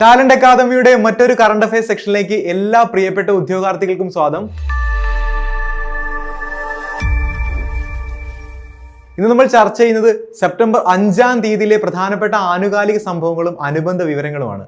Talent അക്കാദമിയുടെ മറ്റൊരു current affair സെക്ഷനിലേക്ക് എല്ലാ പ്രിയപ്പെട്ട ഉദ്യോഗാർത്ഥികൾക്കും സ്വാഗതം. ഇന്ന് നമ്മൾ ചർച്ച ചെയ്യുന്നത് സെപ്റ്റംബർ അഞ്ചാം തീയതിയിലെ പ്രധാനപ്പെട്ട ആനുകാലിക സംഭവങ്ങളും അനുബന്ധ വിവരങ്ങളുമാണ്.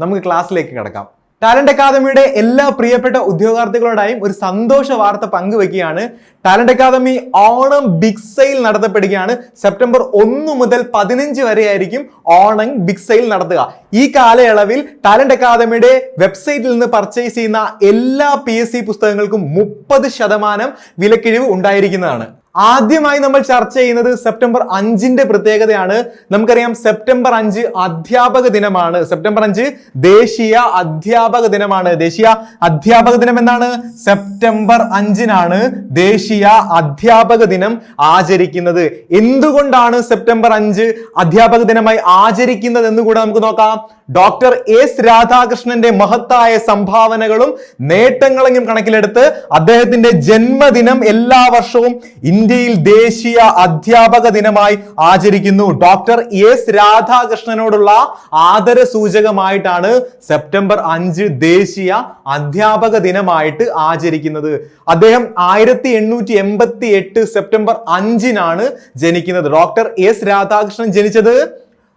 നമുക്ക് ക്ലാസ്സിലേക്ക് കിടക്കാം. ടാലന്റ് അക്കാദമിയുടെ എല്ലാ പ്രിയപ്പെട്ട ഉദ്യോഗാർത്ഥികളോടായും ഒരു സന്തോഷ വാർത്ത പങ്കുവെക്കുകയാണ് talent academy Onam big sale നടത്തപ്പെടുകയാണ്. September ഒന്ന് മുതൽ പതിനഞ്ച് വരെ ആയിരിക്കും ഓണം ബിഗ് സെയിൽ നടത്തുക. ഈ കാലയളവിൽ ടാലന്റ് അക്കാദമിയുടെ വെബ്സൈറ്റിൽ നിന്ന് പർച്ചേസ് ചെയ്യുന്ന എല്ലാ പി എസ് സി പുസ്തകങ്ങൾക്കും മുപ്പത് ശതമാനം വിലക്കിഴിവ് ഉണ്ടായിരിക്കുന്നതാണ്. ആദ്യമായി നമ്മൾ ചർച്ച ചെയ്യുന്നത് സെപ്റ്റംബർ അഞ്ചിന്റെ പ്രത്യേകതയാണ്. നമുക്കറിയാം സെപ്റ്റംബർ അഞ്ച് അധ്യാപക ദിനമാണ്. സെപ്റ്റംബർ അഞ്ച് ദേശീയ അധ്യാപക ദിനമാണ്. ദേശീയ അധ്യാപക ദിനം എന്നാണ് സെപ്റ്റംബർ അഞ്ചിനാണ് ദേശീയ അധ്യാപക ദിനം ആചരിക്കുന്നത്. എന്തുകൊണ്ടാണ് സെപ്റ്റംബർ അഞ്ച് അധ്യാപക ദിനമായി ആചരിക്കുന്നത് എന്ന് കൂടെ നമുക്ക് നോക്കാം. ഡോക്ടർ എസ് രാധാകൃഷ്ണന്റെ മഹത്തായ സംഭാവനകളും നേട്ടങ്ങളെയും കണക്കിലെടുത്ത് അദ്ദേഹത്തിന്റെ ജന്മദിനം എല്ലാ വർഷവും ഇന്ത്യയിൽ ദേശീയ അധ്യാപക ദിനമായി ആചരിക്കുന്നു. ഡോക്ടർ എസ് രാധാകൃഷ്ണനോടുള്ള ആദര സൂചകമായിട്ടാണ് സെപ്റ്റംബർ അഞ്ച് ദേശീയ അധ്യാപക ദിനമായിട്ട് ആചരിക്കുന്നത്. അദ്ദേഹം ആയിരത്തി എണ്ണൂറ്റി എൺപത്തി എട്ട് സെപ്റ്റംബർ അഞ്ചിനാണ് ജനിക്കുന്നത്. ഡോക്ടർ എസ് രാധാകൃഷ്ണൻ ജനിച്ചത്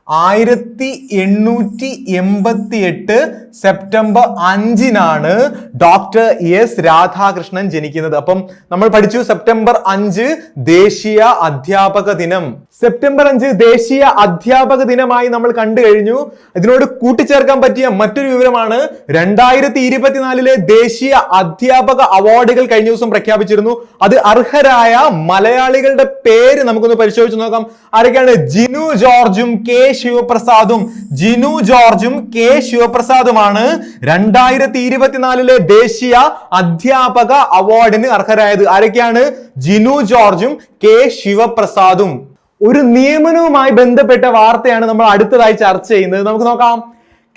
ആയിരത്തി എണ്ണൂറ്റി എൺപത്തി എട്ട് സെപ്റ്റംബർ അഞ്ചിനാണ് ഡോക്ടർ എസ് രാധാകൃഷ്ണൻ ജനിക്കുന്നത്. അപ്പം നമ്മൾ പഠിച്ചു സെപ്റ്റംബർ അഞ്ച് ദേശീയ അധ്യാപക ദിനം. സെപ്റ്റംബർ അഞ്ച് ദേശീയ അധ്യാപക ദിനമായി നമ്മൾ കണ്ടു കഴിഞ്ഞു. ഇതിനോട് കൂട്ടിച്ചേർക്കാൻ പറ്റിയ മറ്റൊരു വിവരമാണ് രണ്ടായിരത്തി ഇരുപത്തിനാലിലെ ദേശീയ അധ്യാപക അവാർഡുകൾ കഴിഞ്ഞ ദിവസം പ്രഖ്യാപിച്ചിരുന്നു. അത് അർഹരായ മലയാളികളുടെ പേര് നമുക്കൊന്ന് പരിശോധിച്ച് നോക്കാം. ആരൊക്കെയാണ്? ജിനു ജോർജും കെ ശിവപ്രസാദും. ജിനു ജോർജും കെ ശിവപ്രസാദുമാണ് രണ്ടായിരത്തി ഇരുപത്തിനാലിലെ ദേശീയ അധ്യാപക അവാർഡിന് അർഹരായത്. ആരൊക്കെയാണ്? ജിനു ജോർജും കെ ശിവപ്രസാദും. ഒരു നിയമനവുമായി ബന്ധപ്പെട്ട വാർത്തയാണ് നമ്മൾ അടുത്തതായി ചർച്ച ചെയ്യുന്നത്. നമുക്ക് നോക്കാം.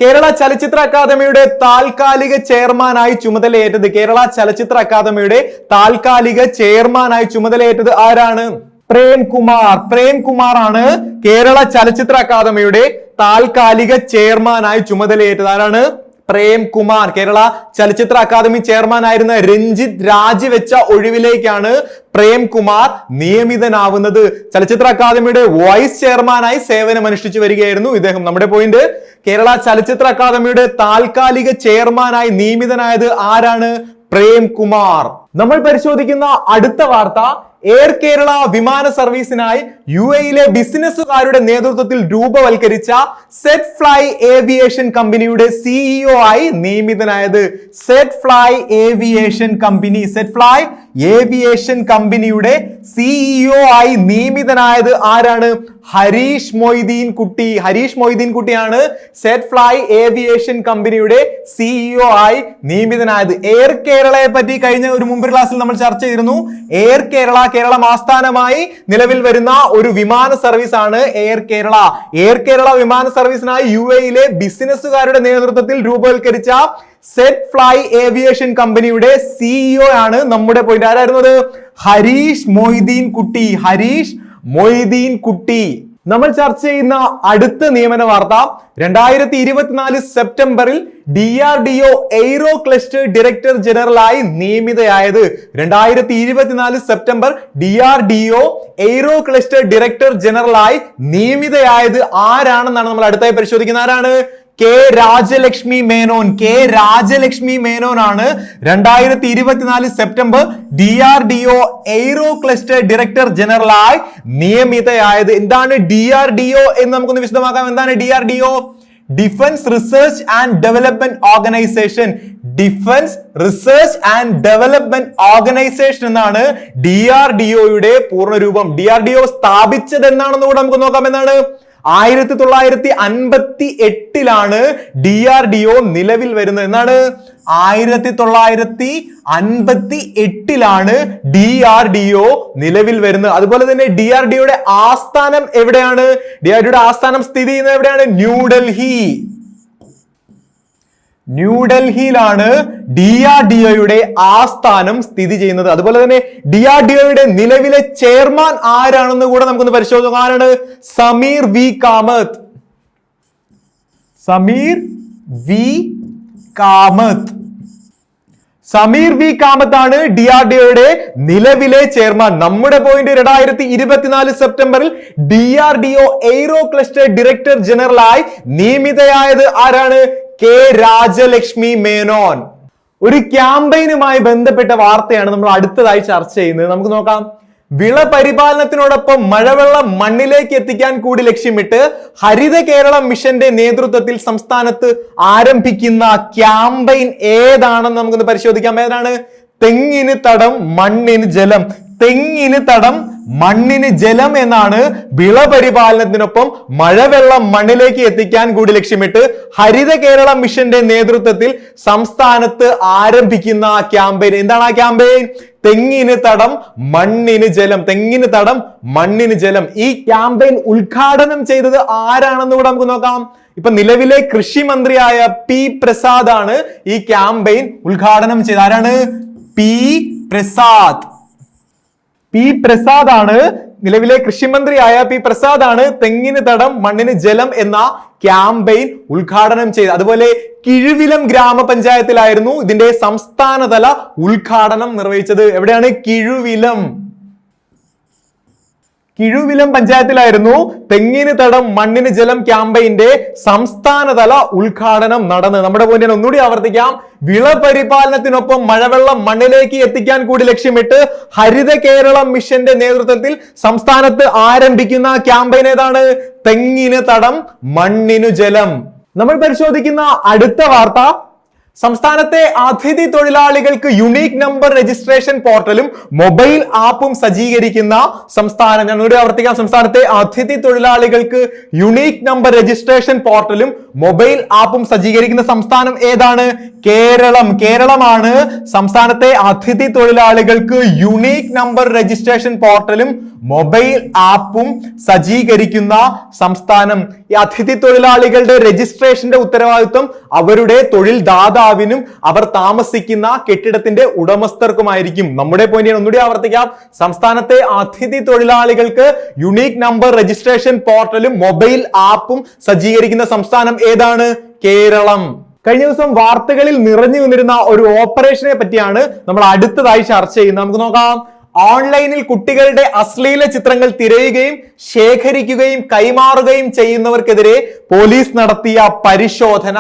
കേരള ചലച്ചിത്ര അക്കാദമിയുടെ താൽക്കാലിക ചെയർമാനായി ചുമതലയേറ്റത് കേരള ചലച്ചിത്ര അക്കാദമിയുടെ താൽക്കാലിക ചെയർമാനായി ചുമതലയേറ്റത് ആരാണ്? പ്രേംകുമാർ. പ്രേംകുമാർ ആണ് കേരള ചലച്ചിത്ര അക്കാദമിയുടെ താൽക്കാലിക ചെയർമാനായി ചുമതലയേറ്റത്. ആരാണ്? പ്രേം കുമാർ കേരള ചലച്ചിത്ര അക്കാദമി ചെയർമാൻ ആയിരുന്ന രഞ്ജിത്ത് രാജിവെച്ച ഒഴിവിലേക്കാണ് പ്രേം കുമാർ നിയമിതനാവുന്നത്. ചലച്ചിത്ര അക്കാദമിയുടെ വൈസ് ചെയർമാനായി സേവനം അനുഷ്ഠിച്ചു വരികയായിരുന്നു ഇദ്ദേഹം. നമ്മുടെ പോയിന്റ് കേരള ചലച്ചിത്ര അക്കാദമിയുടെ താൽക്കാലിക ചെയർമാനായി നിയമിതനായത് ആരാണ്? പ്രേം കുമാർ. നമ്മൾ പരിശോധിക്കുന്ന അടുത്ത വാർത്ത എയർ കേരള വിമാന സർവീസിനായി യു എയിലെ ബിസിനസ്സുകാരുടെ നേതൃത്വത്തിൽ രൂപവൽക്കരിച്ച സെറ്റ് ഫ്ലൈ ഏവിയേഷൻ കമ്പനിയുടെ സിഇഒ ആയി നിയമിതനായത് Setfly aviation company Setfly aviation കമ്പനിയുടെ സിഇഒ ആയി നിയമിതനായത് ആരാണ്? ഹരീഷ് മൊയ്തീൻ കുട്ടി. ഹരീഷ് മൊയ്തീൻ കുട്ടിയാണ് സെറ്റ് ഫ്ലൈ ഏവിയേഷൻ കമ്പനിയുടെ സിഇഒ ആയി നിയമിതനായത്. എയർ കേരളയെ പറ്റി കഴിഞ്ഞ ഒരു മുമ്പ് ക്ലാസ്സിൽ നമ്മൾ ചർച്ച ചെയ്തിരുന്നു. എയർ കേരള കേരളം ആസ്ഥാനമായി നിലവിൽ വരുന്ന ഒരു വിമാന സർവീസ് ആണ് എയർ കേരള എയർ കേരള വിമാന സർവീസിനായി യു എയിലെ ബിസിനസ്സുകാരുടെ നേതൃത്വത്തിൽ രൂപവൽക്കരിച്ച സെറ്റ് ഫ്ലൈ ഏവിയേഷൻ കമ്പനിയുടെ സിഇഒ ആണ് നമ്മുടെ പോയിന്റ് ആരായിരുന്നത്? ഹരീഷ് മൊയ്തീൻ കുട്ടി ഹരീഷ് മൊയ്തീൻ കുട്ടി നമ്മൾ ചർച്ച ചെയ്യുന്ന അടുത്ത നിയമന വാർത്ത രണ്ടായിരത്തി ഇരുപത്തിനാല് സെപ്റ്റംബറിൽ D R D O aero cluster director ജനറലായി നിയമിതയായത്. രണ്ടായിരത്തി ഇരുപത്തിനാല് September D R D O aero cluster director ജനറലായി നിയമിതയായത് ആരാണെന്നാണ് നമ്മൾ അടുത്തായി പരിശോധിക്കുന്നത്. ആരാണ്? കെ രാജലക്ഷ്മി മേനോൻ. കെ രാജലക്ഷ്മി മേനോൻ ആണ് രണ്ടായിരത്തി ഇരുപത്തിനാല് September D R D O aero cluster director ജനറലായി നിയമിതയായത്. എന്താണ് ഡി ആർ ഡി ഒ എന്ന് നമുക്കൊന്ന് വിശദമാക്കാം. എന്താണ് D R D O? Defence research and development organisation. Defence research and development organisation എന്നാണ് ഡി ആർ ഡി ഒയുടെ പൂർണരൂപം ഡി ആർ ഡി ഒ സ്ഥാപിച്ചത് എന്നാണെന്ന് കൂടെ നമുക്ക് നോക്കാം. എന്നാണ് ആയിരത്തി തൊള്ളായിരത്തി അൻപത്തി എട്ടിലാണ് ഡി ആർ ഡി ഒ നിലവിൽ വരുന്നത്. എന്നാണ്? ആയിരത്തി തൊള്ളായിരത്തി അൻപത്തി എട്ടിലാണ് ഡി ആർ ഡി ഒ നിലവിൽ വരുന്നത്. അതുപോലെ തന്നെ ഡി ആർ ഡി ഒയുടെ ആസ്ഥാനം എവിടെയാണ്? ഡി ആർ ഡിയുടെ ആസ്ഥാനം സ്ഥിതി ചെയ്യുന്നത് എവിടെയാണ്? ന്യൂഡൽഹി ന്യൂഡൽഹിയിലാണ് ഡി ആർ ഡി ഒയുടെ ആസ്ഥാനം സ്ഥിതി ചെയ്യുന്നത്. അതുപോലെ തന്നെ ഡി ആർ ഡി ഒയുടെ നിലവിലെ ചെയർമാൻ ആരാണെന്ന് കൂടെ നമുക്കൊന്ന് പരിശോധിക്കാം. ആരാണ്? Sameer V Kamath. Sameer V Kamath. Sameer V കാമത്താണ് D R D ഒയുടെ നിലവിലെ ചെയർമാൻ. നമ്മുടെ പോയിന്റ് രണ്ടായിരത്തി ഇരുപത്തിനാല് സെപ്റ്റംബറിൽ D R D O aero cluster director ജനറലായി നിയമിതയായത് ആരാണ്? കെ രാജലക്ഷ്മി മേനോൻ. ഒരു ക്യാമ്പയിനുമായി ബന്ധപ്പെട്ട വാർത്തയാണ് നമ്മൾ അടുത്തതായി ചർച്ച ചെയ്യുന്നത്. നമുക്ക് നോക്കാം. വിള പരിപാലനത്തിനോടൊപ്പം മഴവെള്ളം മണ്ണിലേക്ക് എത്തിക്കാൻ കൂടി ലക്ഷ്യമിട്ട് ഹരിത കേരളം മിഷന്റെ നേതൃത്വത്തിൽ സംസ്ഥാനത്ത് ആരംഭിക്കുന്ന ക്യാമ്പയിൻ ഏതാണെന്ന് നമുക്കൊന്ന് പരിശോധിക്കാം. ഏതാണ്? തെങ്ങിന് തടം മണ്ണിന് ജലം. തെങ്ങിന് തടം മണ്ണിന് ജലം എന്നാണ് വിള പരിപാലനത്തിനൊപ്പം മഴവെള്ളം മണ്ണിലേക്ക് എത്തിക്കാൻ കൂടി ലക്ഷ്യമിട്ട് ഹരിത കേരള മിഷന്റെ നേതൃത്വത്തിൽ സംസ്ഥാനത്ത് ആരംഭിക്കുന്ന ക്യാമ്പയിൻ. എന്താണ് ആ ക്യാമ്പയിൻ? തെങ്ങിന് തടം മണ്ണിന് ജലം. തെങ്ങിന് തടം മണ്ണിന് ജലം. ഈ ക്യാമ്പയിൻ ഉദ്ഘാടനം ചെയ്തത് ആരാണെന്ന് കൂടെ നമുക്ക് നോക്കാം. ഇപ്പൊ നിലവിലെ കൃഷി മന്ത്രിയായ പി പ്രസാദ് ആണ് ഈ ക്യാമ്പയിൻ ഉദ്ഘാടനം ചെയ്തത്. ആരാണ്? പി പ്രസാദ്. പി പ്രസാദ് ആണ് നിലവിലെ കൃഷിമന്ത്രിയായ പി പ്രസാദ് ആണ് തെങ്ങിന് തടം മണ്ണിന് ജലം എന്ന ക്യാമ്പയിൻ ഉദ്ഘാടനം ചെയ്തത്. അതുപോലെ കിഴുവിലം ഗ്രാമപഞ്ചായത്തിലായിരുന്നു ഇതിന്റെ സംസ്ഥാനതല ഉദ്ഘാടനം നിർവഹിച്ചത്. എവിടെയാണ് കിഴുവിലം? കിഴുവിലം പഞ്ചായത്തിലായിരുന്നു. തെങ്ങിന് തടം മണ്ണിന് ജലം ക്യാമ്പയിന്റെ സംസ്ഥാനതല ഉദ്ഘാടനം നടന്നത്. നമ്മുടെ പോയിന്റ് ഒന്നുകൂടി ആവർത്തിക്കാം. വിള പരിപാലനത്തിനൊപ്പം മഴവെള്ളം മണ്ണിലേക്ക് എത്തിക്കാൻ കൂടി ലക്ഷ്യമിട്ട് ഹരിത കേരളം മിഷന്റെ നേതൃത്വത്തിൽ സംസ്ഥാനത്ത് ആരംഭിക്കുന്ന ക്യാമ്പയിൻ ഏതാണ്? തെങ്ങിന് തടം മണ്ണിനു ജലം. നമ്മൾ പരിശോധിക്കുന്ന അടുത്ത വാർത്ത സംസ്ഥാനത്തെ അതിഥി തൊഴിലാളികൾക്ക് യുണീക് നമ്പർ രജിസ്ട്രേഷൻ പോർട്ടലും മൊബൈൽ ആപ്പും സജ്ജീകരിക്കുന്ന സംസ്ഥാനം. ഞാൻ ഇവിടെ ആവർത്തിക്കാം. സംസ്ഥാനത്തെ അതിഥി തൊഴിലാളികൾക്ക് യുണീക് നമ്പർ രജിസ്ട്രേഷൻ പോർട്ടലും മൊബൈൽ ആപ്പും സജ്ജീകരിക്കുന്ന സംസ്ഥാനം ഏതാണ്? കേരളം. കേരളമാണ് സംസ്ഥാനത്തെ അതിഥി തൊഴിലാളികൾക്ക് യുണീക് നമ്പർ രജിസ്ട്രേഷൻ പോർട്ടലും മൊബൈൽ ആപ്പും സജ്ജീകരിക്കുന്ന സംസ്ഥാനം. ഈ അതിഥി തൊഴിലാളികളുടെ രജിസ്ട്രേഷന്റെ ഉത്തരവാദിത്വം അവരുടെ തൊഴിൽ ദാതാവിനും അവർ താമസിക്കുന്ന കെട്ടിടത്തിന്റെ ഉടമസ്ഥർക്കുമായിരിക്കും. നമ്മുടെ പോയിന്റ് ഞാൻ ഒന്നുകൂടി ആവർത്തിക്കാം. സംസ്ഥാനത്തെ അതിഥി തൊഴിലാളികൾക്ക് യുണീക് നമ്പർ രജിസ്ട്രേഷൻ പോർട്ടലും മൊബൈൽ ആപ്പും സജ്ജീകരിക്കുന്ന സംസ്ഥാനം ഏതാണ്? കേരളം. കഴിഞ്ഞ ദിവസം വാർത്തകളിൽ നിറഞ്ഞു നിന്നിരുന്ന ഒരു ഓപ്പറേഷനെ പറ്റിയാണ് നമ്മൾ അടുത്തതായി ചർച്ച ചെയ്യുന്നത്. നമുക്ക് നോക്കാം. ഓൺലൈനിൽ കുട്ടികളുടെ അശ്ലീല ചിത്രങ്ങൾ തിരയുകയും ശേഖരിക്കുകയും കൈമാറുകയും ചെയ്യുന്നവർക്കെതിരെ പോലീസ് നടത്തിയ പരിശോധന.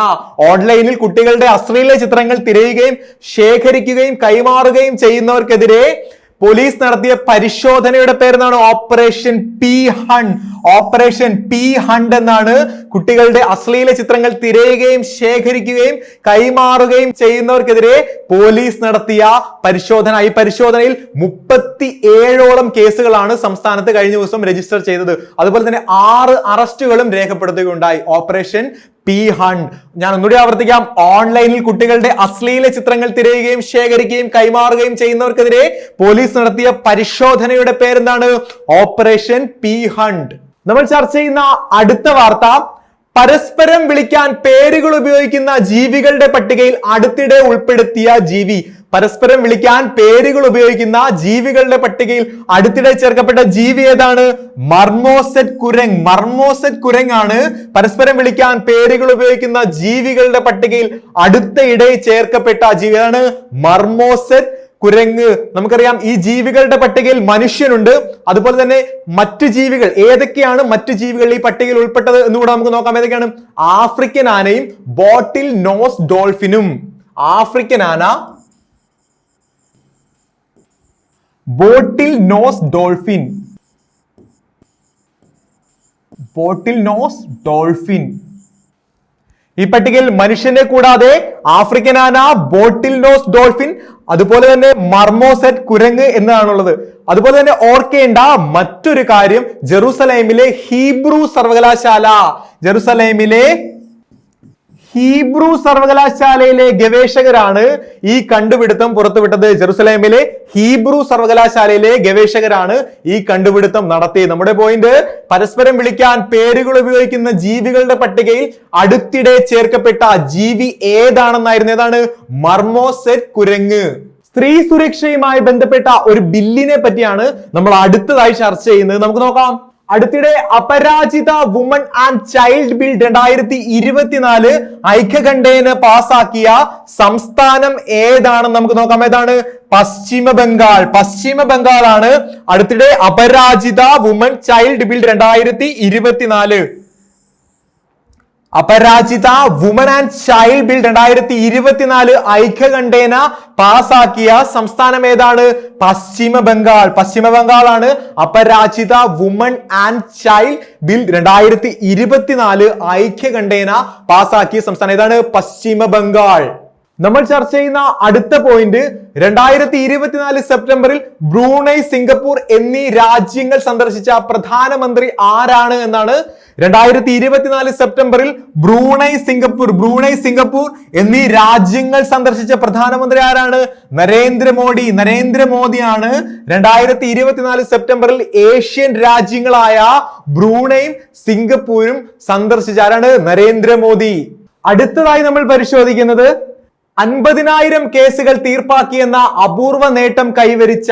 ഓൺലൈനിൽ കുട്ടികളുടെ അശ്ലീല ചിത്രങ്ങൾ തിരയുകയും ശേഖരിക്കുകയും കൈമാറുകയും ചെയ്യുന്നവർക്കെതിരെ പോലീസ് നടത്തിയ പരിശോധനയുടെ പേരെന്നാണ് operation P hunt operation P hunt എന്നാണ് കുട്ടികളുടെ അശ്ലീല ചിത്രങ്ങൾ തിരയുകയും ശേഖരിക്കുകയും കൈമാറുകയും ചെയ്യുന്നവർക്കെതിരെ പോലീസ് നടത്തിയ പരിശോധന. ഈ പരിശോധനയിൽ മുപ്പത്തി ഏഴോളം കേസുകളാണ് സംസ്ഥാനത്ത് കഴിഞ്ഞ ദിവസം രജിസ്റ്റർ ചെയ്തത്. അതുപോലെ തന്നെ ആറ് അറസ്റ്റുകളും രേഖപ്പെടുത്തുകയുണ്ടായി. Operation P ഹൺ. ഞാൻ ഒന്നുകൂടി ആവർത്തിക്കാം. ഓൺലൈനിൽ കുട്ടികളുടെ അശ്ലീല ചിത്രങ്ങൾ തിരയുകയും ശേഖരിക്കുകയും കൈമാറുകയും ചെയ്യുന്നവർക്കെതിരെ പോലീസ് നടത്തിയ പരിശോധനയുടെ പേരെന്താണ്? Operation P hunt. നമ്മൾ ചർച്ച ചെയ്യുന്ന അടുത്ത വാർത്ത. പരസ്പരം വിളിക്കാൻ പേരുകൾ ഉപയോഗിക്കുന്ന ജീവികളുടെ പട്ടികയിൽ അടുത്തിടെ ഉൾപ്പെടുത്തിയ ജീവി. പരസ്പരം വിളിക്കാൻ പേരുകൾ ഉപയോഗിക്കുന്ന ജീവികളുടെ പട്ടികയിൽ അടുത്തിടെ ചേർക്കപ്പെട്ട ജീവി ഏതാണ്? മർമോസെറ്റ് കുരങ് മർമോസെറ്റ് കുരങ്ങാണ് പരസ്പരം വിളിക്കാൻ പേരുകൾ ഉപയോഗിക്കുന്ന ജീവികളുടെ പട്ടികയിൽ അടുത്ത ഇടയിൽ ചേർക്കപ്പെട്ട ജീവിയാണ് മർമോസെറ്റ് കുരങ്ങ്. നമുക്കറിയാം ഈ ജീവികളുടെ പട്ടികയിൽ മനുഷ്യനുണ്ട്. അതുപോലെ തന്നെ മറ്റു ജീവികൾ. ഏതൊക്കെയാണ് മറ്റു ജീവികൾ ഈ പട്ടികയിൽ ഉൾപ്പെട്ടത് എന്നുകൂടെ നമുക്ക് നോക്കാം. ഏതൊക്കെയാണ്? ആഫ്രിക്കൻ ആനയും ബോട്ടിൽ നോസ് ഡോൾഫിനും. ആഫ്രിക്കൻ ആന bottle nose dolphin. Bottle nose dolphin. ഈ പട്ടികയിൽ മനുഷ്യനെ കൂടാതെ ആഫ്രിക്കൻ ആന ബോട്ടിൽ നോസ് ഡോൾഫിൻ അതുപോലെ തന്നെ മർമോസെറ്റ് കുരങ്ങ് എന്നതാണുള്ളത് അതുപോലെ തന്നെ ഓർക്കേണ്ട മറ്റൊരു കാര്യം ജെറുസലേമിലെ ഹീബ്രു സർവകലാശാല. ജെറുസലേമിലെ ഹീബ്രു സർവകലാശാലയിലെ ഗവേഷകരാണ് ഈ കണ്ടുപിടുത്തം പുറത്തുവിട്ടത്. ജെറുസലേമിലെ ഹീബ്രു സർവകലാശാലയിലെ ഗവേഷകരാണ് ഈ കണ്ടുപിടുത്തം നടത്തിയത്. നമ്മുടെ പോയിന്റ് പരസ്പരം വിളിക്കാൻ പേരുകൾ ഉപയോഗിക്കുന്ന ജീവികളുടെ പട്ടികയിൽ അടുത്തിടെ ചേർക്കപ്പെട്ട ജീവി ഏതാണെന്നായിരുന്നു. ഏതാണ്? മർമോസെറ്റ് കുരങ്ങ്. സ്ത്രീ സുരക്ഷയുമായി ബന്ധപ്പെട്ട ഒരു ബില്ലിനെ പറ്റിയാണ് നമ്മൾ അടുത്തതായി ചർച്ച ചെയ്യുന്നത്. നമുക്ക് നോക്കാം. അടുത്തിടെ Aparajita woman and child bill രണ്ടായിരത്തി ഇരുപത്തിനാല് ഐക്യകണ്ഠേന പാസാക്കിയ സംസ്ഥാനം ഏതാണെന്ന് നമുക്ക് നോക്കാം. ഏതാണ്? പശ്ചിമ ബംഗാൾ. പശ്ചിമ ബംഗാളാണ് അടുത്തിടെ അപരാജിത വുമൺ ചൈൽഡ് ബിൽ രണ്ടായിരത്തി ഇരുപത്തിനാല് Aparajita woman and child bill രണ്ടായിരത്തി ഇരുപത്തിനാല് ഐക്യകണ്ഠേന പാസാക്കിയ സംസ്ഥാനം ഏതാണ്? പശ്ചിമ ബംഗാൾ. പശ്ചിമ ബംഗാളാണ് Aparajita woman and child bill രണ്ടായിരത്തി ഇരുപത്തിനാല് ഐക്യകണ്ഠേന പാസാക്കിയ സംസ്ഥാനം ഏതാണ്? പശ്ചിമ ബംഗാൾ. നമ്മൾ ചർച്ച ചെയ്യുന്ന അടുത്ത പോയിന്റ് രണ്ടായിരത്തി ഇരുപത്തിനാല് സെപ്റ്റംബറിൽ ബ്രൂണൈ സിംഗപ്പൂർ എന്നീ രാജ്യങ്ങൾ സന്ദർശിച്ച പ്രധാനമന്ത്രി ആരാണ് എന്നാണ് രണ്ടായിരത്തി ഇരുപത്തിനാല് സെപ്റ്റംബറിൽ ബ്രൂണൈ സിംഗപ്പൂർ ബ്രൂണൈ സിംഗപ്പൂർ എന്നീ രാജ്യങ്ങൾ സന്ദർശിച്ച പ്രധാനമന്ത്രി ആരാണ്? നരേന്ദ്രമോദി നരേന്ദ്രമോദിയാണ് രണ്ടായിരത്തി ഇരുപത്തിനാല് സെപ്റ്റംബറിൽ ഏഷ്യൻ രാജ്യങ്ങളായ ബ്രൂണൈയും സിംഗപ്പൂരും സന്ദർശിച്ച ആരാണ്? നരേന്ദ്രമോദി. അടുത്തതായി നമ്മൾ പരിശോധിക്കുന്നത് അൻപതിനായിരം കേസുകൾ തീർപ്പാക്കിയെന്ന അപൂർവ നേട്ടം കൈവരിച്ച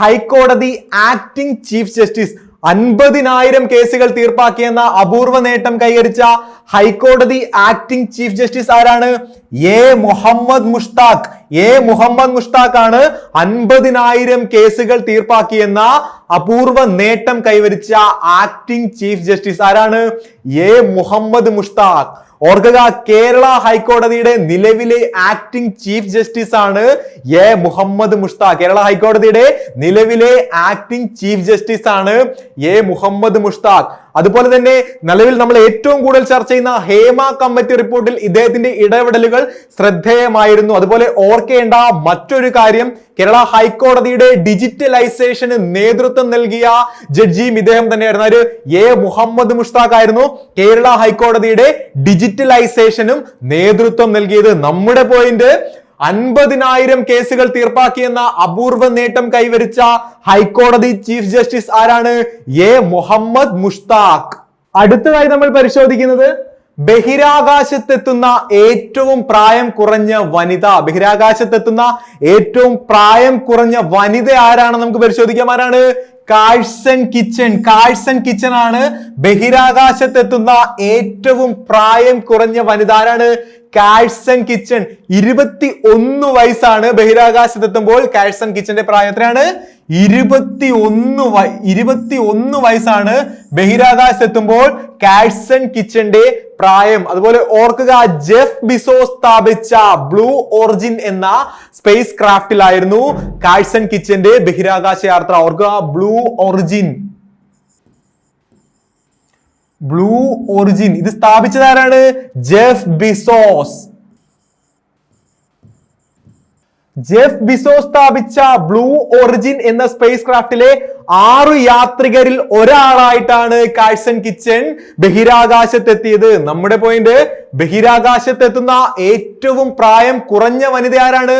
ഹൈക്കോടതി ആക്ടിംഗ് ചീഫ് ജസ്റ്റിസ്. അൻപതിനായിരം കേസുകൾ തീർപ്പാക്കിയെന്ന അപൂർവ നേട്ടം കൈവരിച്ച ഹൈക്കോടതി ആക്ടിംഗ് ചീഫ് ജസ്റ്റിസ് ആരാണ്? എ മുഹമ്മദ് മുഷ്താഖ്. എ മുഹമ്മദ് മുഷ്താഖ് ആണ് അൻപതിനായിരം കേസുകൾ തീർപ്പാക്കിയെന്ന അപൂർവ നേട്ടം കൈവരിച്ച ആക്ടിംഗ് ചീഫ് ജസ്റ്റിസ് ആരാണ്? എ മുഹമ്മദ് മുഷ്താഖ്. ഓർക്കുക കേരള ഹൈക്കോടതിയുടെ നിലവിലെ ആക്ടിംഗ് ചീഫ് ജസ്റ്റിസ് ആണ് എ. മുഹമ്മദ് മുഷ്താഖ് കേരള ഹൈക്കോടതിയുടെ നിലവിലെ ആക്ടിംഗ് ചീഫ് ജസ്റ്റിസ് ആണ് എ. മുഹമ്മദ് മുഷ്താഖ് അതുപോലെ തന്നെ നിലവിൽ നമ്മൾ ഏറ്റവും കൂടുതൽ ചർച്ച ചെയ്യുന്ന ഹേമ കമ്മിറ്റി റിപ്പോർട്ടിൽ ഇദ്ദേഹത്തിന്റെ ഇടപെടലുകൾ ശ്രദ്ധേയമായിരുന്നു. അതുപോലെ ഓർക്കേണ്ട മറ്റൊരു കാര്യം കേരള ഹൈക്കോടതിയുടെ ഡിജിറ്റലൈസേഷന് നേതൃത്വം നൽകിയ ജഡ്ജിയും ഇദ്ദേഹം തന്നെയായിരുന്നു. ഒരു എ മുഹമ്മദ് മുഷ്താഖ് ആയിരുന്നു കേരള ഹൈക്കോടതിയുടെ ഡിജിറ്റലൈസേഷനും നേതൃത്വം നൽകിയത്. നമ്മുടെ പോയിന്റ് അൻപതിനായിരം കേസുകൾ തീർപ്പാക്കിയെന്ന അപൂർവ നേട്ടം കൈവരിച്ച ഹൈക്കോടതി ചീഫ് ജസ്റ്റിസ് ആരാണ്? എ. മുഹമ്മദ് മുഷ്താഖ്. അടുത്തതായി നമ്മൾ പരിശോധിക്കുന്നത് ബഹിരാകാശത്തെത്തുന്ന ഏറ്റവും പ്രായം കുറഞ്ഞ വനിത. ബഹിരാകാശത്തെത്തുന്ന ഏറ്റവും പ്രായം കുറഞ്ഞ വനിത ആരാണ് നമുക്ക് പരിശോധിക്കാം. ആരാണ്? Karsyn kitchen. കാഴ്സൺ കിച്ചൺ ആണ് ബഹിരാകാശത്തെത്തുന്ന ഏറ്റവും പ്രായം കുറഞ്ഞ വനിത. ആരാണ്? Karsyn Kitchen. ഇരുപത്തി ഒന്ന് വയസ്സാണ് ബഹിരാകാശത്തെത്തുമ്പോൾ കാഴ്സൺ കിച്ചന്റെ പ്രായം എത്രയാണ്? ഇരുപത്തി ഒന്ന് വയ ഇരുപത്തി ഒന്ന് വയസ്സാണ് ബഹിരാകാശത്തെത്തുമ്പോൾ കാഴ്സൺ കിച്ചന്റെ പ്രായം. അതുപോലെ ഓർക്കുക ജെഫ് ബിസോ സ്ഥാപിച്ച ബ്ലൂ ഓറിജിൻ എന്ന സ്പേസ് ക്രാഫ്റ്റിലായിരുന്നു കാഴ്സൺ കിച്ചന്റെ ബഹിരാകാശ യാത്ര ഓർക്കുക ബ്ലൂ ഒറിജിൻ. ബ്ലൂ ഒറിജിൻ ഇത് സ്ഥാപിച്ചത് ആരാണ് ജെഫ് ബിസോസ് ജെഫ് ബിസോസ് സ്ഥാപിച്ച ബ്ലൂ ഒറിജിൻ എന്ന സ്പേസ് ക്രാഫ്റ്റിലെ ആറു യാത്രികരിൽ ഒരാളായിട്ടാണ് കാഴ്സൺ കിച്ചൺ ബഹിരാകാശത്തെത്തിയത്. നമ്മുടെ പോയിന്റ് ബഹിരാകാശത്തെത്തുന്ന ഏറ്റവും പ്രായം കുറഞ്ഞ വനിത ആരാണ്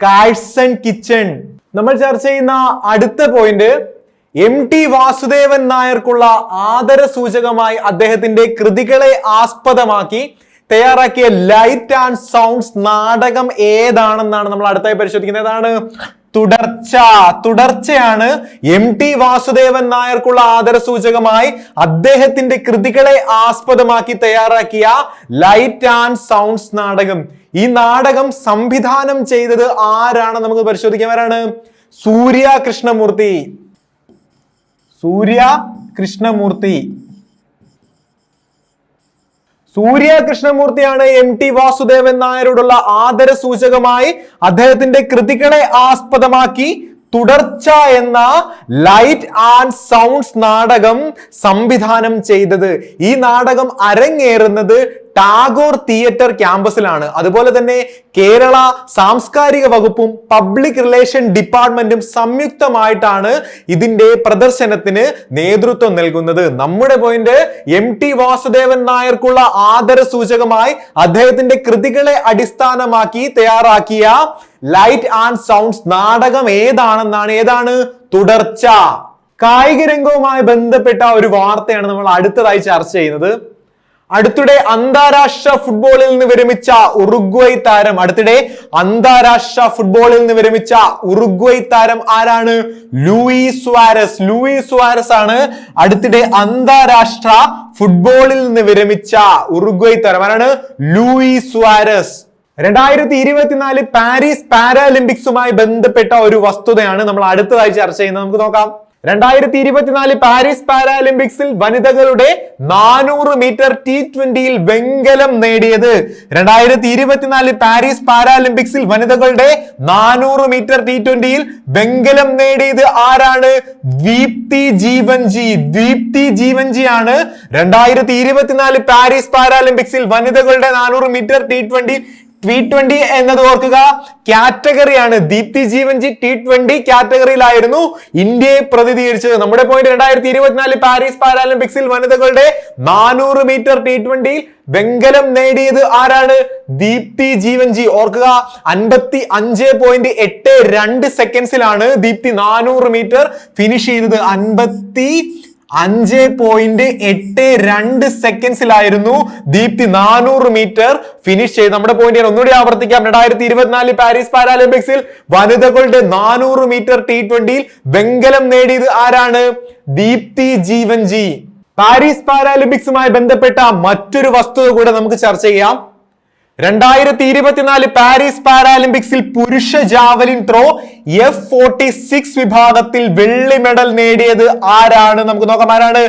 കാഴ്സൺ കിച്ചൺ നമ്മൾ ചർച്ച ചെയ്യുന്ന അടുത്ത പോയിന്റ് എം ടി വാസുദേവൻ നായർക്കുള്ള ആദര സൂചകമായി അദ്ദേഹത്തിന്റെ കൃതികളെ ആസ്പദമാക്കി തയ്യാറാക്കിയ ലൈറ്റ് ആൻഡ് സൗണ്ട്സ് നാടകം ഏതാണെന്നാണ് നമ്മൾ അടുത്തായി പരിശോധിക്കുന്നത്. ഏതാണ്? തുടർച്ച. തുടർച്ചയാണ് എം ടി വാസുദേവൻ നായർക്കുള്ള ആദര സൂചകമായി അദ്ദേഹത്തിന്റെ കൃതികളെ ആസ്പദമാക്കി തയ്യാറാക്കിയ ലൈറ്റ് ആൻഡ് സൗണ്ട്സ് നാടകം. ഈ നാടകം സംവിധാനം ചെയ്തത് ആരാണ് നമുക്ക് പരിശോധിക്കാൻ ആരാണ്? സൂര്യ കൃഷ്ണമൂർത്തി സൂര്യ കൃഷ്ണമൂർത്തി. സൂര്യ കൃഷ്ണമൂർത്തിയാണ് എം ടി വാസുദേവൻ നായരോടുള്ള ആദര സൂചകമായി അദ്ദേഹത്തിന്റെ കൃതികളെ ആസ്പദമാക്കി തുടർച്ച എന്ന ലൈറ്റ് ആൻഡ് സൗണ്ട്സ് നാടകം സംവിധാനം ചെയ്തത്. ഈ നാടകം അരങ്ങേറുന്നത് ടാഗോർ തിയേറ്റർ ക്യാമ്പസിലാണ്. അതുപോലെ തന്നെ കേരള സാംസ്കാരിക വകുപ്പും പബ്ലിക് റിലേഷൻ ഡിപ്പാർട്ട്മെന്റും സംയുക്തമായിട്ടാണ് ഇതിന്റെ പ്രദർശനത്തിന് നേതൃത്വം നൽകുന്നത്. നമ്മുടെ പോയിന്റ് എം ടി വാസുദേവൻ നായർക്കുള്ള ആദര സൂചകമായി അദ്ദേഹത്തിന്റെ കൃതികളെ അടിസ്ഥാനമാക്കി തയ്യാറാക്കിയ ലൈറ്റ് ആൻഡ് സൗണ്ട്സ് നാടകം ഏതാണെന്നാണ്? ഏതാണ്? തുടർച്ച. കായിക രംഗവുമായി ബന്ധപ്പെട്ട ഒരു വാർത്തയാണ് നമ്മൾ അടുത്തതായി ചർച്ച ചെയ്യുന്നത്. അടുത്തിടെ അന്താരാഷ്ട്ര ഫുട്ബോളിൽ നിന്ന് വിരമിച്ച ഉറുഗ്വൈ താരം അടുത്തിടെ അന്താരാഷ്ട്ര ഫുട്ബോളിൽ നിന്ന് വിരമിച്ച ഉറുഗ്വൈ താരം ആരാണ്? ലൂയി സ്വാരസ്. ലൂയി സ്വാരസ് ആണ് അടുത്തിടെ അന്താരാഷ്ട്ര ഫുട്ബോളിൽ നിന്ന് വിരമിച്ച ഉറുഗ്വൈ താരം. ആരാണ്? Luis Suarez. രണ്ടായിരത്തി ഇരുപത്തിനാല് പാരീസ് പാരാലിമ്പിക്സുമായി ബന്ധപ്പെട്ട ഒരു വസ്തുതയാണ് നമ്മൾ അടുത്തതായി ചർച്ച ചെയ്യുന്നത്. നമുക്ക് നോക്കാം. രണ്ടായിരത്തി ഇരുപത്തിനാല് പാരീസ് പാരാലിമ്പിക്സിൽ വനിതകളുടെ നാനൂറ് മീറ്റർ ടി ട്വന്റിയിൽ വെങ്കലം നേടിയത്. രണ്ടായിരത്തി ഇരുപത്തിനാല് പാരീസ് പാരാലിമ്പിക്സിൽ വനിതകളുടെ നാനൂറ് മീറ്റർ ടി ട്വന്റിയിൽ വെങ്കലം നേടിയത് ആരാണ്? ദീപ്തി ജീവൻജി. ദീപ്തി ജീവൻജി ആണ് രണ്ടായിരത്തി ഇരുപത്തിനാല് പാരീസ് പാരാലിമ്പിക്സിൽ വനിതകളുടെ നാനൂറ് metre T twenty T twenty എന്നത് ഓർക്കുക. കാറ്റഗറിയാണ് ദീപ്തി ജീവൻജി ടി ട്വന്റി കാറ്റഗറിയിലായിരുന്നു ഇന്ത്യയെ പ്രതിനിധീകരിച്ചത്. നമ്മുടെ പോയിന്റ് രണ്ടായിരത്തി ഇരുപത്തിനാല് പാരീസ് പാരാലിമ്പിക്സിൽ വനിതകളുടെ നാനൂറ് മീറ്റർ ടി ട്വന്റിയിൽ വെങ്കലം നേടിയത് ആരാണ്? ദീപ്തി ജീവൻജി. ഓർക്കുക അൻപത്തി അഞ്ച് പോയിന്റ് എട്ട് രണ്ട് സെക്കൻഡ്സിലാണ് ദീപ്തി നാനൂറ് മീറ്റർ ഫിനിഷ് ചെയ്തത്. അൻപത്തി അഞ്ച് പോയിന്റ് എട്ട് രണ്ട് സെക്കൻഡ്സിലായിരുന്നു ദീപ്തി നാനൂറ് മീറ്റർ ഫിനിഷ് ചെയ്ത്. നമ്മുടെ പോയിന്റ് ഒന്നുകൂടി ആവർത്തിക്കാം. രണ്ടായിരത്തി ഇരുപത്തിനാല് പാരീസ് പാരാലിമ്പിക്സിൽ വനിതകളുടെ നാനൂറ് മീറ്റർ ടി ട്വന്റിയിൽ വെങ്കലം നേടിയത് ആരാണ്? ദീപ്തി ജീവൻജി പാരീസ് പാരാലിമ്പിക്സുമായി ബന്ധപ്പെട്ട മറ്റൊരു വസ്തുത കൂടെ നമുക്ക് ചർച്ച ചെയ്യാം. രണ്ടായിരത്തി ഇരുപത്തിനാല് പാരീസ് പാരാലിമ്പിക്സിൽ പുരുഷ javelin throw F forty six വിഭാഗത്തിൽ വെള്ളി മെഡൽ നേടിയത് ആരാണ്? നമുക്ക് നോക്കാം ആരാണ്?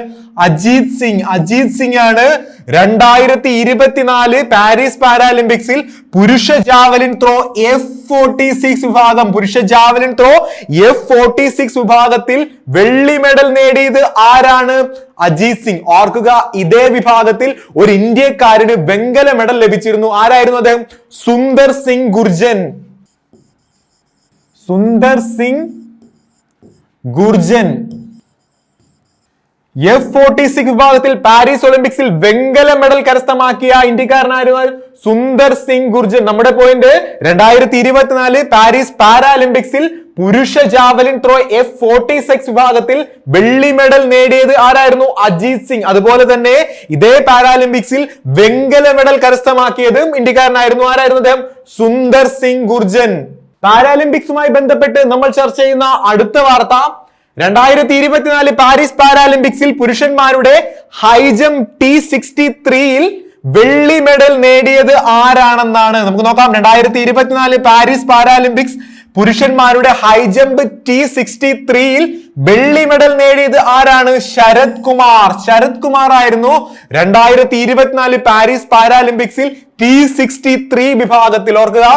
അജീത് സിംഗ്. അജീത് സിംഗ് ആണ് രണ്ടായിരത്തി ഇരുപത്തിനാല് പാരീസ് പാരാലിമ്പിക്സിൽ പുരുഷ javelin throw F forty six വിഭാഗം. പുരുഷ javelin throw F forty six വിഭാഗത്തിൽ വെള്ളി മെഡൽ നേടിയത് ആരാണ്? അജീത് സിംഗ്. ഓർക്കുക ഇതേ വിഭാഗത്തിൽ ഒരു ഇന്ത്യക്കാരന് വെങ്കല മെഡൽ ലഭിച്ചിരുന്നു. ആരായിരുന്നു അദ്ദേഹം? Sundar Singh Gurjar. Sundar Singh Gurjar. F forty six വിഭാഗത്തിൽ പാരീസ് ഒളിമ്പിക്സിൽ വെങ്കല മെഡൽ കരസ്ഥമാക്കിയ ഇന്ത്യക്കാരനായിരുന്നു സുന്ദർ സിംഗ് ഗുർജൻ നമ്മുടെ പോയിന്റ് രണ്ടായിരത്തി ഇരുപത്തിനാല് പാരീസ് പാരാലിമ്പിക്സിൽ പുരുഷ javelin throw F forty six വിഭാഗത്തിൽ വെള്ളി മെഡൽ നേടിയത് ആരായിരുന്നു? അജിത് സിംഗ്. അതുപോലെ തന്നെ ഇതേ പാരാലിമ്പിക്സിൽ വെങ്കല മെഡൽ കരസ്ഥമാക്കിയതും ഇന്ത്യക്കാരനായിരുന്നു. ആരായിരുന്നു അദ്ദേഹം? സുന്ദർ സിംഗ് ഗുർജൻ. പാരാലിമ്പിക്സുമായി ബന്ധപ്പെട്ട് നമ്മൾ ചർച്ച ചെയ്യുന്ന അടുത്ത വാർത്ത. രണ്ടായിരത്തി ഇരുപത്തിനാല് പാരീസ് പാരാലിമ്പിക്സിൽ പുരുഷന്മാരുടെ ഹൈജംപ് ടി സിക്സ്റ്റി ത്രീയിൽ വെള്ളി മെഡൽ നേടിയത് ആരാണെന്നാണ്? നമുക്ക് നോക്കാം. രണ്ടായിരത്തി ഇരുപത്തിനാല് പാരീസ് പാരാലിമ്പിക്സ് പുരുഷന്മാരുടെ ഹൈജംപ് ടി സിക്സ്റ്റി ത്രീയിൽ വെള്ളി മെഡൽ നേടിയത് ആരാണ്? ശരത് കുമാർ. ശരത് കുമാർ ആയിരുന്നു രണ്ടായിരത്തി ഇരുപത്തിനാല് പാരീസ് പാരാലിമ്പിക്സിൽ ടി സിക്സ്റ്റി ത്രീ വിഭാഗത്തിൽ. ഓർക്കുക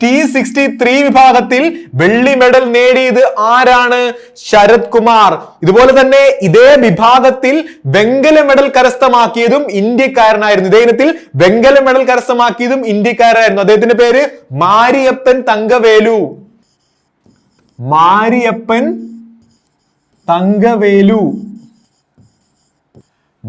ടി സിക്സ്റ്റി ത്രീ വിഭാഗത്തിൽ വെള്ളി മെഡൽ നേടിയത് ആരാണ്? ശരത് കുമാർ. ഇതുപോലെ തന്നെ ഇതേ വിഭാഗത്തിൽ വെങ്കല മെഡൽ കരസ്ഥമാക്കിയതും ഇന്ത്യക്കാരനായിരുന്നു. ഇതേ ഇനത്തിൽ വെങ്കല മെഡൽ കരസ്ഥമാക്കിയതും ഇന്ത്യക്കാരായിരുന്നു അദ്ദേഹത്തിന്റെ പേര് മാരിയപ്പൻ തങ്കവേലു. മാരിയപ്പൻ തങ്കവേലു.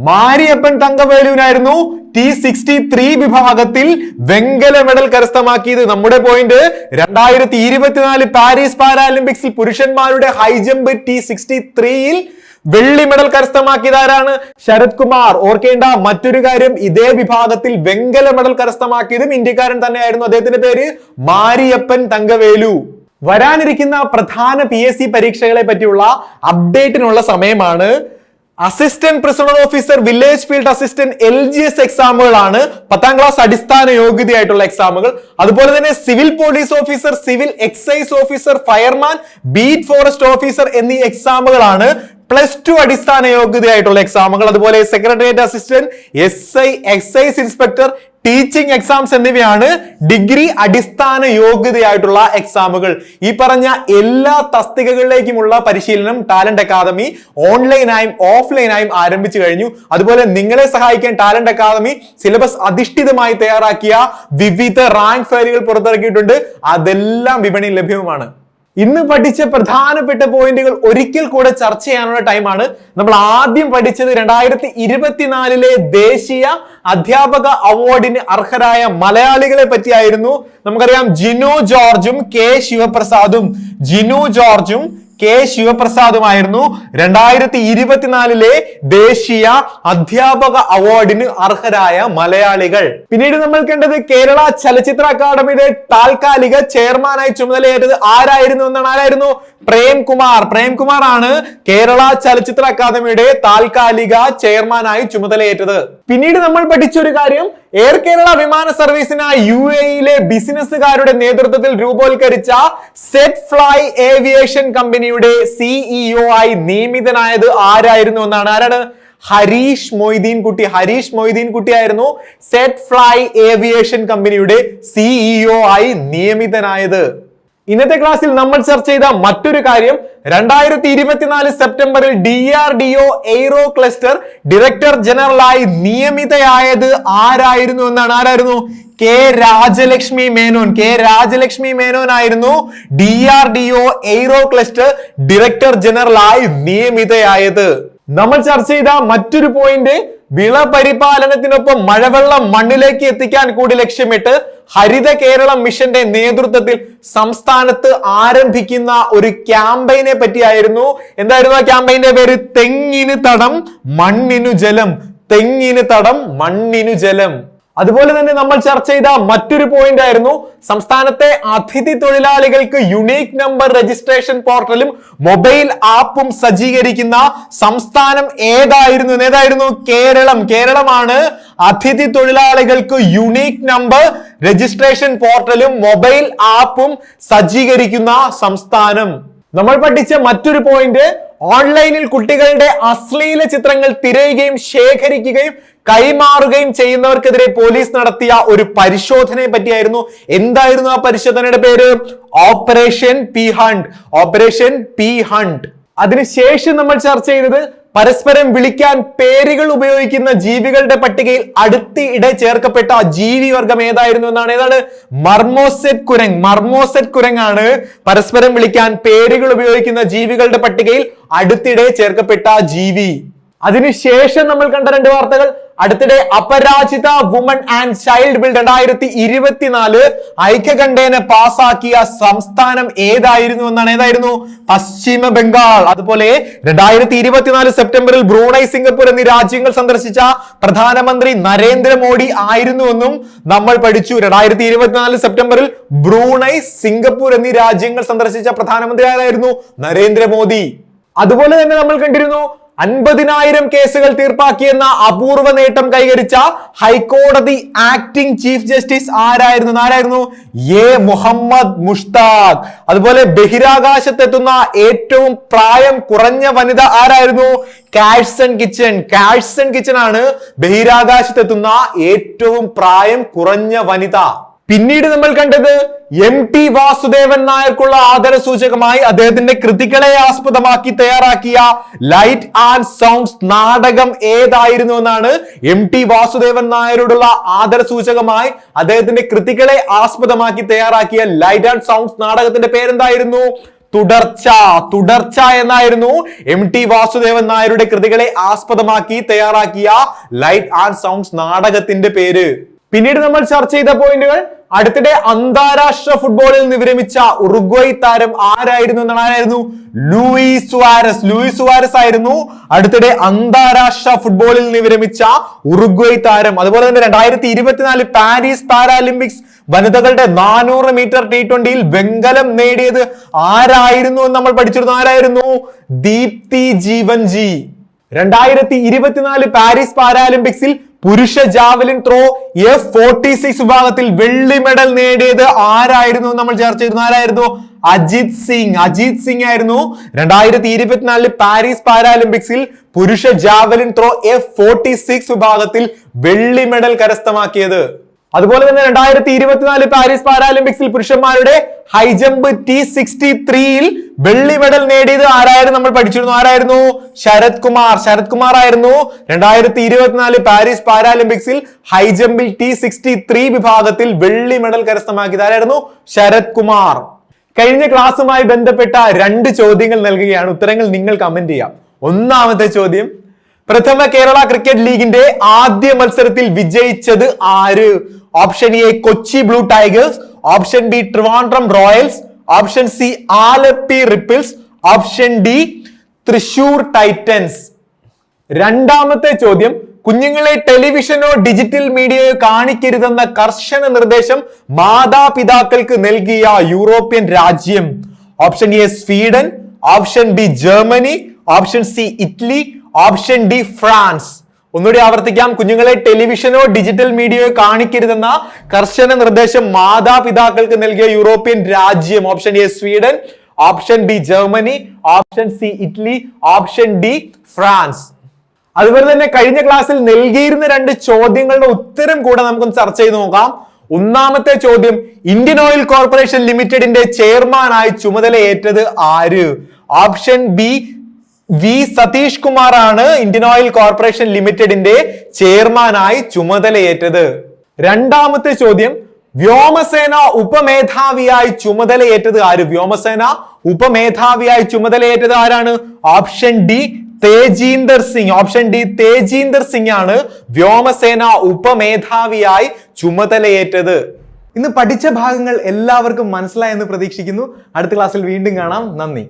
മാരിയപ്പൻ തങ്കവേലുവിനായിരുന്നു ടി സിക്സ്റ്റി ത്രീ വിഭാഗത്തിൽ വെങ്കല മെഡൽ കരസ്ഥമാക്കിയത്. നമ്മുടെ പോയിന്റ് രണ്ടായിരത്തി ഇരുപത്തിനാല് പാരീസ് പാരാലിമ്പിക്സിൽ പുരുഷന്മാരുടെ ഹൈജമ്പ് ടി സിക്സ്റ്റി ത്രീയിൽ വെള്ളി മെഡൽ കരസ്ഥമാക്കിയത് ആരാണ് ശരത് കുമാർ. ഓർക്കേണ്ട മറ്റൊരു കാര്യം ഇതേ വിഭാഗത്തിൽ വെങ്കല മെഡൽ കരസ്ഥമാക്കിയതും ഇന്ത്യക്കാരൻ തന്നെയായിരുന്നു. അദ്ദേഹത്തിന്റെ പേര് മാരിയപ്പൻ തങ്കവേലു. വരാനിരിക്കുന്ന പ്രധാന പി എസ് സി പരീക്ഷകളെ പറ്റിയുള്ള അപ്ഡേറ്റിനുള്ള സമയമാണ് assistant prisoner officer village field assistant L G S എക്സാമുകളാണ് പത്താം ക്ലാസ് അടിസ്ഥാന യോഗ്യതയായിട്ടുള്ള എക്സാമുകൾ അതുപോലെ തന്നെ civil police officer civil excise officer fireman beat forest officer എന്നീ എക്സാമുകളാണ് പ്ലസ് ടു അടിസ്ഥാന യോഗ്യതയായിട്ടുള്ള എക്സാമുകൾ അതുപോലെ secretariat assistant S I excise inspector teaching exams എന്നിവയാണ് ഡിഗ്രി അടിസ്ഥാന യോഗ്യതയായിട്ടുള്ള എക്സാമുകൾ ഈ പറഞ്ഞ എല്ലാ തസ്തികകളിലേക്കുമുള്ള പരിശീലനം ടാലന്റ് അക്കാദമി ഓൺലൈനായും ഓഫ്ലൈനായും ആരംഭിച്ചു കഴിഞ്ഞു. അതുപോലെ നിങ്ങളെ സഹായിക്കാൻ ടാലന്റ് അക്കാദമി സിലബസ് അധിഷ്ഠിതമായി തയ്യാറാക്കിയ വിവിധ റാങ്ക് ഫയലുകൾ പുറത്തിറക്കിയിട്ടുണ്ട്. അതെല്ലാം വിപണിയിൽ ലഭ്യവുമാണ്. ഇന്ന് പഠിച്ച പ്രധാനപ്പെട്ട പോയിന്റുകൾ ഒരിക്കൽ കൂടെ ചർച്ച ചെയ്യാനുള്ള ടൈമാണ്. നമ്മൾ ആദ്യം പഠിച്ചത് രണ്ടായിരത്തി ഇരുപത്തിനാലിലെ ദേശീയ അധ്യാപക അവാർഡിന് അർഹരായ മലയാളികളെ പറ്റിയായിരുന്നു. നമുക്കറിയാം ജിനു ജോർജും കെ ശിവപ്രസാദും. ജിനു ജോർജും കെ ശിവപ്രസാദുമായിരുന്നു. രണ്ടായിരത്തി ഇരുപത്തിനാലിലെ ദേശീയ അധ്യാപക അവാർഡിന് അർഹരായ മലയാളികൾ. പിന്നീട് നമ്മൾ കണ്ടത് കേരള ചലച്ചിത്ര അക്കാദമിയുടെ താൽക്കാലിക ചെയർമാനായി ചുമതലയേറ്റത് ആരായിരുന്നു എന്നാണ് ആരായിരുന്നു? പ്രേംകുമാർ. പ്രേംകുമാർ ആണ് കേരള ചലച്ചിത്ര അക്കാദമിയുടെ താൽക്കാലിക ചെയർമാനായി ചുമതലയേറ്റത്. പിന്നീട് നമ്മൾ പഠിച്ച ഒരു കാര്യം എയർ കേരള വിമാന സർവീസിനായി യു എയിലെ ബിസിനസ്സുകാരുടെ നേതൃത്വത്തിൽ രൂപവത്കരിച്ച സെറ്റ് ഫ്ലൈ ഏവിയേഷൻ കമ്പനിയുടെ സിഇഒ ആയി നിയമിതനായത് ആരായിരുന്നു എന്നാണ്? ആരാണ്? ഹരീഷ് മൊയ്തീൻ കുട്ടി ഹരീഷ് മൊയ്തീൻ കുട്ടി ആയിരുന്നു സെറ്റ് ഫ്ലൈ ഏവിയേഷൻ കമ്പനിയുടെ സിഇഒ ആയി നിയമിതനായത്. ഇന്നത്തെ ക്ലാസ്സിൽ നമ്മൾ ചർച്ച ചെയ്ത മറ്റൊരു കാര്യം. രണ്ടായിരത്തി ഇരുപത്തിനാല് സെപ്റ്റംബറിൽ D R D O aero cluster director ജനറലായി നിയമിതയായത് ആരായിരുന്നു എന്നാണ്? ആരായിരുന്നു? കെ രാജലക്ഷ്മി മേനോൻ. കെ രാജലക്ഷ്മി മേനോൻ ആയിരുന്നു D R D O aero cluster director ജനറലായി നിയമിതയായത്. നമ്മൾ ചർച്ച ചെയ്ത മറ്റൊരു പോയിന്റ് വിള പരിപാലനത്തിനൊപ്പം മഴവെള്ളം മണ്ണിലേക്ക് എത്തിക്കാൻ കൂടി ലക്ഷ്യമിട്ട് ഹരിത കേരളം മിഷന്റെ നേതൃത്വത്തിൽ സംസ്ഥാനത്ത് ആരംഭിക്കുന്ന ഒരു ക്യാമ്പയിനെ പറ്റിയായിരുന്നു. എന്തായിരുന്നു ആ ക്യാമ്പയിന്റെ പേര്? തെങ്ങിന് തടം മണ്ണിനു ജലം. തെങ്ങിന് തടം മണ്ണിനു ജലം. അതുപോലെ തന്നെ നമ്മൾ ചർച്ച ചെയ്ത മറ്റൊരു പോയിന്റ് ആയിരുന്നു. സംസ്ഥാനത്തെ അതിഥി തൊഴിലാളികൾക്ക് യുണീക് നമ്പർ രജിസ്ട്രേഷൻ പോർട്ടലും മൊബൈൽ ആപ്പും സജ്ജീകരിക്കുന്ന സംസ്ഥാനം ഏതായിരുന്നു? ഏതായിരുന്നു? കേരളം. കേരളമാണ് അതിഥി തൊഴിലാളികൾക്ക് യുണീക് നമ്പർ രജിസ്ട്രേഷൻ പോർട്ടലും മൊബൈൽ ആപ്പും സജ്ജീകരിക്കുന്ന സംസ്ഥാനം. നമ്മൾ പഠിച്ച മറ്റൊരു പോയിന്റ് ഓൺലൈനിൽ കുട്ടികളുടെ അശ്ലീല ചിത്രങ്ങൾ തിരയുകയും ശേഖരിക്കുകയും കൈമാറുകയും ചെയ്യുന്നവർക്കെതിരെ പോലീസ് നടത്തിയ ഒരു പരിശോധനയെ പറ്റിയായിരുന്നു. എന്തായിരുന്നു ആ പരിശോധനയുടെ പേര്? Operation P hunt operation P hunt അതിനുശേഷം നമ്മൾ ചർച്ച ചെയ്തത് പരസ്പരം വിളിക്കാൻ പേരുകൾ ഉപയോഗിക്കുന്ന ജീവികളുടെ പട്ടികയിൽ അടുത്ത അടുത്തിടെ ചേർക്കപ്പെട്ട ജീവി വർഗം ഏതായിരുന്നു എന്നാണ്? ഏതാണ്? മർമോസെറ്റ് കുരങ് മർമോസെറ്റ് കുരങ്ങാണ് പരസ്പരം വിളിക്കാൻ പേരുകൾ ഉപയോഗിക്കുന്ന ജീവികളുടെ പട്ടികയിൽ അടുത്തിടെ ചേർക്കപ്പെട്ട ജീവി. അതിനുശേഷം നമ്മൾ കണ്ട രണ്ട് വാർത്തകൾ. അടുത്തിടെ Aparajita woman and child bill രണ്ടായിരത്തി ഇരുപത്തിനാല് ഐക്യകണ്ഠേന പാസാക്കിയ സംസ്ഥാനം ഏതായിരുന്നു എന്നാണ് ഏതായിരുന്നു? പശ്ചിമ ബംഗാൾ. അതുപോലെ രണ്ടായിരത്തി ഇരുപത്തിനാല് സെപ്റ്റംബറിൽ ബ്രൂണൈ സിംഗപ്പൂർ എന്നീ രാജ്യങ്ങൾ സന്ദർശിച്ച പ്രധാനമന്ത്രി നരേന്ദ്രമോദി ആയിരുന്നുവെന്നും നമ്മൾ പഠിച്ചു. രണ്ടായിരത്തി ഇരുപത്തിനാല് സെപ്റ്റംബറിൽ ബ്രൂണൈ സിംഗപ്പൂർ എന്നീ രാജ്യങ്ങൾ സന്ദർശിച്ച പ്രധാനമന്ത്രി ആരായിരുന്നു? നരേന്ദ്രമോദി. അതുപോലെ തന്നെ നമ്മൾ കണ്ടിരുന്നു അൻപതിനായിരം കേസുകൾ തീർപ്പാക്കിയെന്ന അപൂർവ നേട്ടം കൈവരിച്ച ഹൈക്കോടതി ആക്ടിംഗ് ചീഫ് ജസ്റ്റിസ് ആരായിരുന്നു? ആരായിരുന്നു? എ മുഹമ്മദ് മുഷ്താഖ്. അതുപോലെ ബഹിരാകാശത്തെത്തുന്ന ഏറ്റവും പ്രായം കുറഞ്ഞ വനിത ആരായിരുന്നു? കാഴ്സൺ കിച്ചൺ കാഴ്സൺ കിച്ചൺ ആണ് ബഹിരാകാശത്തെത്തുന്ന ഏറ്റവും പ്രായം കുറഞ്ഞ വനിത. പിന്നീട് നമ്മൾ കണ്ടത് എം ടി വാസുദേവൻ നായർക്കുള്ള ആദര സൂചകമായി അദ്ദേഹത്തിന്റെ കൃതികളെ ആസ്പദമാക്കി തയ്യാറാക്കിയ ലൈറ്റ് ആൻഡ് സൗണ്ട്സ് നാടകം ഏതായിരുന്നു എന്നാണ് എം ടി വാസുദേവൻ നായരോടുള്ള ആദര സൂചകമായി അദ്ദേഹത്തിന്റെ കൃതികളെ ആസ്പദമാക്കി തയ്യാറാക്കിയ ലൈറ്റ് ആൻഡ് സൗണ്ട്സ് നാടകത്തിന്റെ പേരെന്തായിരുന്നു? തുടർച്ച. തുടർച്ച എന്നായിരുന്നു എം ടി വാസുദേവൻ നായരുടെ കൃതികളെ ആസ്പദമാക്കി തയ്യാറാക്കിയ ലൈറ്റ് ആൻഡ് സൗണ്ട്സ് നാടകത്തിന്റെ പേര്. പിന്നീട് നമ്മൾ ചർച്ച ചെയ്ത പോയിന്റുകൾ. അടുത്തിടെ അന്താരാഷ്ട്ര ഫുട്ബോളിൽ നിന്ന് വിരമിച്ച ഉറുഗ്വൈ താരം ആരായിരുന്നു എന്നാണ് Luis Luis Suarez. Luis Suarez ആയിരുന്നു. അടുത്തിടെ അന്താരാഷ്ട്ര ഫുട്ബോളിൽ നിന്ന് വിരമിച്ച ഉറുഗ്വൈ താരം. അതുപോലെ തന്നെ രണ്ടായിരത്തി ഇരുപത്തിനാല് പാരീസ് പാരാലിമ്പിക്സ് വനിതകളുടെ നാനൂറ് മീറ്റർ ടി ട്വന്റിയിൽ വെങ്കലം നേടിയത് ആരായിരുന്നു എന്ന് നമ്മൾ പഠിച്ചിരുന്നു. ആരായിരുന്നു? ദീപ്തി ജീവൻജി. രണ്ടായിരത്തി ഇരുപത്തിനാല് പാരീസ് പാരാലിമ്പിക്സിൽ പുരുഷ javelin throw F forty six വിഭാഗത്തിൽ വെള്ളി മെഡൽ നേടിയത് ആരായിരുന്നു നമ്മൾ ചർച്ച ചെയ്തിരുന്നു? ആരായിരുന്നു? അജിത് സിംഗ്. അജിത് സിംഗ് ആയിരുന്നു രണ്ടായിരത്തി ഇരുപത്തിനാലിൽ പാരീസ് പാരാലിമ്പിക്സിൽ പുരുഷ javelin throw F forty six വിഭാഗത്തിൽ വെള്ളി മെഡൽ കരസ്ഥമാക്കിയത്. അതുപോലെ തന്നെ രണ്ടായിരത്തി ഇരുപത്തിനാല് പാരീസ് പാരാലിമ്പിക്സിൽ പുരുഷന്മാരുടെ ഹൈജമ്പ് ടി സിക്സ്റ്റി ത്രീയിൽ വെള്ളി മെഡൽ നേടിയത് ആരായിരുന്നു നമ്മൾ പഠിച്ചിരുന്നു? ആരായിരുന്നു? ശരത് കുമാർ. ശരത് കുമാർ ആയിരുന്നു. രണ്ടായിരത്തി ഇരുപത്തിനാല് പാരീസ് പാരാലിമ്പിക്സിൽ ഹൈജമ്പിൽ ടി സിക്സ്റ്റി ത്രീ വിഭാഗത്തിൽ വെള്ളി മെഡൽ കരസ്ഥമാക്കിയത് ആരായിരുന്നു? ശരത് കുമാർ. കഴിഞ്ഞ ക്ലാസ്സുമായി ബന്ധപ്പെട്ട രണ്ട് ചോദ്യങ്ങൾ നൽകുകയാണ്. ഉത്തരങ്ങൾ നിങ്ങൾ കമന്റ് ചെയ്യാം. ഒന്നാമത്തെ ചോദ്യം പ്രഥമ കേരള ക്രിക്കറ്റ് ലീഗിന്റെ ആദ്യ മത്സരത്തിൽ വിജയിച്ചത് ആര്? Option A Kochi Blue Tigers. Option B Trivandrum Royals. Option C Alleppey Ripples. Option D Thrissur Titans. രണ്ടാമത്തെ ചോദ്യം കുഞ്ഞുങ്ങളെ ടെലിവിഷനോ ഡിജിറ്റൽ മീഡിയയോ കാണിക്കരുതെന്ന കർശന നിർദ്ദേശം മാതാപിതാക്കൾക്ക് നൽകിയ യൂറോപ്യൻ രാജ്യം. Option A Sweden. Option B Germany. Option C Italy. Option D France. ഒന്നുകൂടി ആവർത്തിക്കാം. കുഞ്ഞുങ്ങളെ ടെലിവിഷനോ ഡിജിറ്റൽ മീഡിയയോ കാണിക്കരുതെന്ന കർശന നിർദ്ദേശം മാതാപിതാക്കൾക്ക് നൽകിയ യൂറോപ്യൻ രാജ്യം. Option A Sweden option B Germany option C Italy option D France. അതുപോലെ തന്നെ കഴിഞ്ഞ ക്ലാസ്സിൽ നൽകിയിരുന്ന രണ്ട് ചോദ്യങ്ങളുടെ ഉത്തരം കൂടെ നമുക്കൊന്ന് ചർച്ച ചെയ്ത് നോക്കാം. ഒന്നാമത്തെ ചോദ്യം ഇന്ത്യൻ ഓയിൽ കോർപ്പറേഷൻ ലിമിറ്റഡിന്റെ ചെയർമാനായി ചുമതലയേറ്റത് ആര്? Option B V Satish Kumar ആണ് ഇന്ത്യൻ ഓയിൽ കോർപ്പറേഷൻ ലിമിറ്റഡിന്റെ ചെയർമാനായി ചുമതലയേറ്റത്. രണ്ടാമത്തെ ചോദ്യം വ്യോമസേന ഉപമേധാവിയായി ചുമതലയേറ്റത് ആര്? വ്യോമസേന ഉപമേധാവിയായി ചുമതലയേറ്റത് ആരാണ്? Option D Tejinder Singh. Option D Tejinder Singh ആണ് വ്യോമസേന ഉപമേധാവിയായി ചുമതലയേറ്റത്. ഇന്ന് പഠിച്ച ഭാഗങ്ങൾ എല്ലാവർക്കും മനസ്സിലായെന്ന് പ്രതീക്ഷിക്കുന്നു. അടുത്ത ക്ലാസ്സിൽ വീണ്ടും കാണാം. നന്ദി.